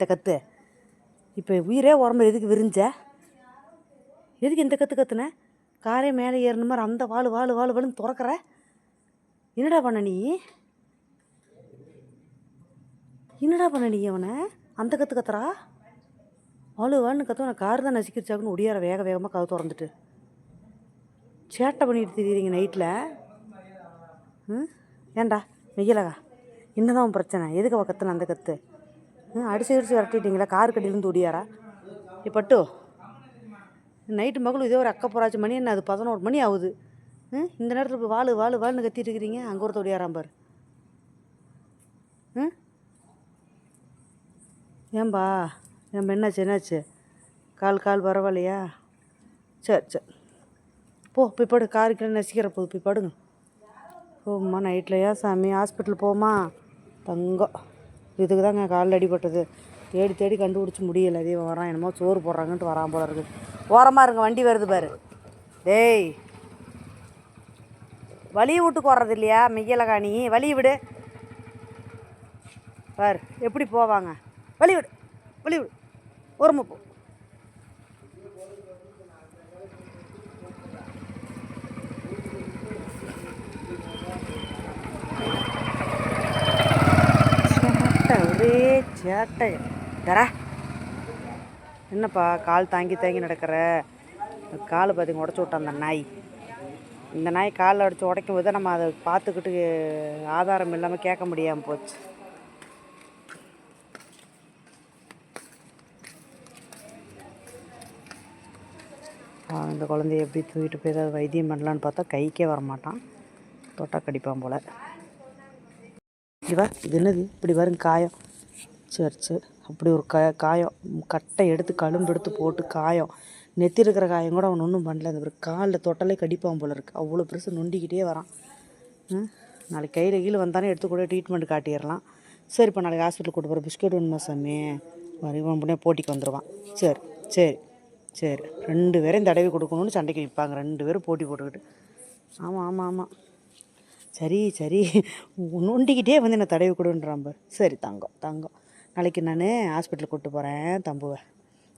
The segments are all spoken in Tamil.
இந்த கத்து. இப்போ உயிரே உரம்பு எதுக்கு விரிஞ்ச? எதுக்கு இந்த கற்று கத்துன? காரே மேலே ஏறின மாதிரி அந்த வாள் வாள் வாள் வாளுன்னு திறக்கிற? என்னடா பண்ண நீ? என்னடா பண்ண நீ அவனை? அந்த கத்து கத்துறா? வாழு வாள்னு கற்றுவன கார் தான் நசிக்கிருச்சாக்குன்னு ஒடியார வேக வேகமாக கதை திறந்துட்டு. சேட்டை பண்ணிட்டு தெரியுறீங்க நைட்டில் ம்? ஏண்டா வெயிலகா என்னதான் உன் பிரச்சனை? எதுக்கு அவள் கத்துன அந்த கத்து? அடிச்சு அடிச்சு விரட்டிட்டீங்களா கார் கட்டிலேருந்து ஓடியாரா? இப்பட்டு நைட்டு மகளும் இதே ஒரு அக்கப்போராச்சு மணி என்ன அது பதினோரு மணி ஆகுது. ம் இந்த நேரத்தில் இப்போ வாழு வாழு வாழுன்னு கத்திட்டு இருக்கிறீங்க. அங்கே ஒருத்த ஓடியாராம் பாரு. ஏம்பா ஏன்பா என்னாச்சு என்னாச்சு? கால் கால் பரவாயில்லையா? சரி சரி. போ போய் படு. காருக்கு நசிக்கிற போது போய் படுங்க. போம்மா ஏன் சாமி? ஹாஸ்பிட்டல் போமா? தங்கம். இதுக்கு தாங்க காலில் அடிபட்டது. தேடி தேடி கண்டுபிடிச்சி முடியல. அதே வரான் என்னமோ சோறு போடுறாங்கன்ட்டு வரான் போல இருக்குது. ஓரமாக இருங்க வண்டி வருது பாரு. டேய். வழியை விட்டுக்கு வர்றது இல்லையா மெய்யலகாணி வழி விடு. பார் எப்படி போவாங்க? வழி விடு வழி விடு. ஒரு போ சேட்டை ஒரே சேட்டை. தர. என்னப்பா கால் தாங்கி தாங்கி நடக்கிற? கால் பார்த்திங்க உடச்சி விட்டான் அந்த நாய். இந்த நாய் காலில் அடித்து உடைக்கும் போது நம்ம அதை பார்த்துக்கிட்டு ஆதாரம் இல்லாமல் கேட்க முடியாமல் போச்சு. இந்த குழந்தைய எப்படி தூக்கிட்டு போய் ஏதாவது வைத்தியம் பண்ணலான்னு பார்த்தா கைக்கே வரமாட்டான். தொட்டா கடிப்பான் போல். இவா இது என்னது? இப்படி வரும் காயம். சரி சரி அப்படி ஒரு க காயம். கட்டை எடுத்து கழும்பு எடுத்து போட்டு காயம். நெத்தி இருக்கிற காயம் கூட அவன் ஒன்றும் பண்ணல. இந்த காலில் தொட்டலே கடிப்பான் போல இருக்குது அவ்வளோ பெருசு நொண்டிக்கிட்டே வரான். ம்? நாளைக்கு கையில் கீழே வந்தானே எடுத்து கூட ட்ரீட்மெண்ட் காட்டிடலாம். சரி இப்போ நாளைக்கு ஹாஸ்பிட்டல் கூட்டு போகிற பிஸ்கெட் வேணுமா சாமி? வரைவன் புண்ணே போட்டிக்கு வந்துடுவான் சரி சரி சரி. ரெண்டு பேரையும் தடவி கொடுக்கணும்னு சண்டைக்கு நிற்பாங்க ரெண்டு பேரும் போட்டி போட்டுக்கிட்டு. ஆமாம் ஆமாம் ஆமாம் சரி சரி. நொண்டிக்கிட்டே வந்து என்னை தடவி கொடுன்றான் சரி தங்கம் தங்கம். நாளைக்கு நான் ஹாஸ்பிட்டலுக்கு கூப்பிட்டு போகிறேன் தம்புவை.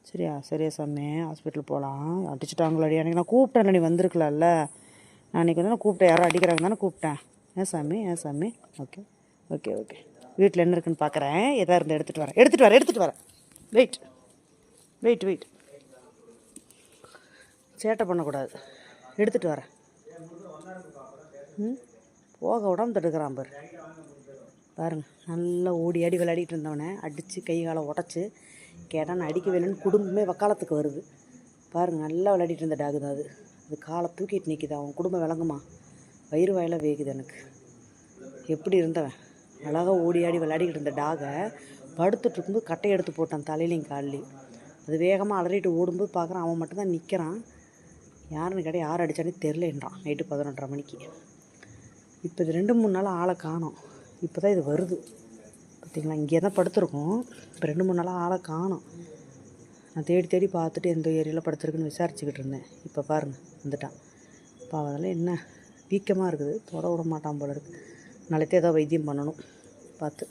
சரியா? சரியா சாமி ஹாஸ்பிட்டல் போகலாம் அடிச்சிட்டாங்களடி. அன்றைக்கி நான் கூப்பிட்டேன் நீ வந்திருக்கலாம்ல. நான் அன்றைக்கி வந்து நான் கூப்பிட்டேன். யாரோ அடிக்கிறாங்க தானே கூப்பிட்டேன். ஏன் சாமி? ஏன் சாமி? ஓகே. Okay okay. வீட்டில் என்ன இருக்குன்னு பார்க்குறேன் எதாக இருந்து எடுத்துகிட்டு வரேன். எடுத்துகிட்டு வரேன் எடுத்துகிட்டு வரேன். வெயிட் வெயிட் வெயிட் சேட்டை பண்ணக்கூடாது. எடுத்துகிட்டு வரேன். ம்? போக உடம்பு தடுக்கிறான் பாரு. பாருங்கள் நல்லா ஓடி ஆடி விளையாடிட்டு இருந்தவனே அடித்து கை காலை உடச்சி கேட்டால் நான் அடிக்க வேணும்னு குடும்பமே வக்காலத்துக்கு வருது. பாருங்கள் நல்லா விளையாடிட்டு இருந்த டாகு தான் அது. அது காலை தூக்கிட்டு நிற்கிது அவன் குடும்பம் விளங்குமா? வயிறு வாயில் வேகுது எனக்கு. எப்படி இருந்தவன்? அழகாக ஓடி ஆடி விளையாடிக்கிட்டு இருந்த டாகை படுத்துட்டு இருக்கும்போது கட்டையை எடுத்து போட்டான் தலையிலையும் கால்லையும். அது வேகமாக அலறிட்டு ஓடும்போது பார்க்குறான் அவன் மட்டும்தான் நிற்கிறான் யாருன்னு கேட்டால் யார் அடித்தானே தெரிலன்றான் நைட்டு பதினொன்றரை மணிக்கு. இப்போ இது ரெண்டு மூணு நாள் ஆளை காணோம். இப்போ தான் இது வருது. பார்த்தீங்களா இங்கே தான் படுத்துருக்கோம்? இப்போ ரெண்டு மூணு நாளாக ஆளை காணும். நான் தேடி தேடி பார்த்துட்டு எந்த ஏரியாவில் படுத்துருக்குன்னு விசாரிச்சுக்கிட்டு இருந்தேன். இப்போ பாருங்கள் வந்துட்டான். இப்போ அதெல்லாம் என்ன வீக்கமாக இருக்குது. தொட விட மாட்டான் போல இருக்குது நாளைக்கு ஏதாவது வைத்தியம் பண்ணணும். பார்த்து.